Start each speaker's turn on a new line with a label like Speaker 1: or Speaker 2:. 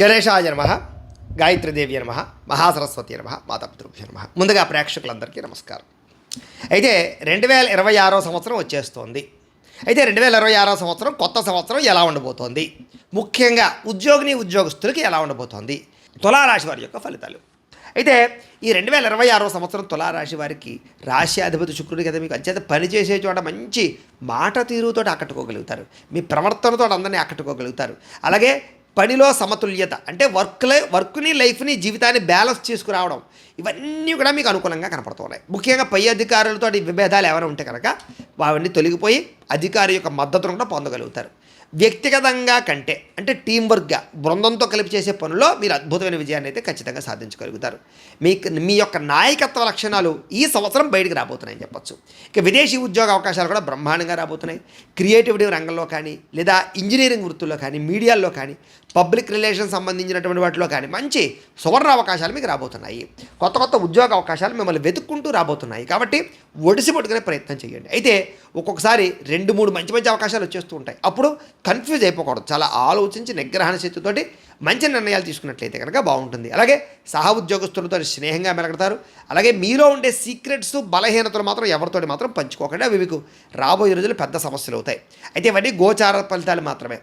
Speaker 1: గణేశాయ నమ గాయత్రీదేవి నమ మహాసరస్వతి నమ మాతాపితృభ్య నమ. ముందుగా ప్రేక్షకులందరికీ నమస్కారం. అయితే రెండు వేల ఇరవై ఆరో సంవత్సరం వచ్చేస్తోంది. అయితే రెండు వేల ఇరవై ఆరో సంవత్సరం కొత్త సంవత్సరం ఎలా ఉండబోతోంది? ముఖ్యంగా ఉద్యోగిని ఉద్యోగస్తులకి ఎలా ఉండబోతోంది? తులారాశి వారి యొక్క ఫలితాలు. అయితే ఈ రెండు వేల ఇరవై ఆరో సంవత్సరం తులారాశి వారికి రాశి అధిపతి శుక్రుడు కదా మీకు అంచేత పనిచేసే చోట మంచి మాట తీరుతో ఆకట్టుకోగలుగుతారు. మీ ప్రవర్తనతో అందరినీ ఆకట్టుకోగలుగుతారు. అలాగే పనిలో సమతుల్యత. అంటే వర్క్ లైఫ్ వర్క్ని లైఫ్ని జీవితాన్ని బ్యాలెన్స్ చేసుకురావడం. ఇవన్నీ కూడా మీకు అనుకూలంగా కనపడుతున్నాయి. ముఖ్యంగా పై అధికారులతో విభేదాలు ఏమైనా ఉంటే కనుక అవన్నీ తొలగిపోయి అధికారి యొక్క మద్దతును కూడా పొందగలుగుతారు. వ్యక్తిగతంగా కంటే అంటే టీం వర్క్గా బృందంతో కలిపి చేసే పనుల్లో మీరు అద్భుతమైన విజయాన్ని అయితే ఖచ్చితంగా సాధించగలుగుతారు. మీకు మీ యొక్క నాయకత్వ లక్షణాలు ఈ సంవత్సరం బయటకు రాబోతున్నాయని చెప్పొచ్చు. ఇక విదేశీ ఉద్యోగ అవకాశాలు కూడా బ్రహ్మాండంగా రాబోతున్నాయి. క్రియేటివిటీ రంగంలో కానీ లేదా ఇంజనీరింగ్ వృత్తుల్లో కానీ మీడియాల్లో కానీ పబ్లిక్ రిలేషన్ సంబంధించినటువంటి వాటిలో కానీ మంచి సువర్ణ అవకాశాలు మీకు రాబోతున్నాయి. కొత్త కొత్త ఉద్యోగ అవకాశాలు మిమ్మల్ని వెతుక్కుంటూ రాబోతున్నాయి. కాబట్టి ఒడిసి పట్టుకునే ప్రయత్నం చేయండి. అయితే ఒక్కొక్కసారి రెండు మూడు మంచి మంచి అవకాశాలు వచ్చేస్తూ ఉంటాయి. అప్పుడు కన్ఫ్యూజ్ అయిపోకూడదు. చాలా ఆలోచించి నిగ్రహణ శక్తితోటి మంచి నిర్ణయాలు తీసుకున్నట్లయితే కనుక బాగుంటుంది. అలాగే సహ ఉద్యోగస్తులతో స్నేహంగా మెలగడతారు అలాగే మీలో ఉండే సీక్రెట్స్ బలహీనతలు మాత్రం ఎవరితోటి మాత్రం పంచుకోకండి. అవి మీకు రాబోయే రోజులు పెద్ద సమస్యలు అవుతాయి. అయితే ఇవన్నీ గోచార ఫలితాలు మాత్రమే.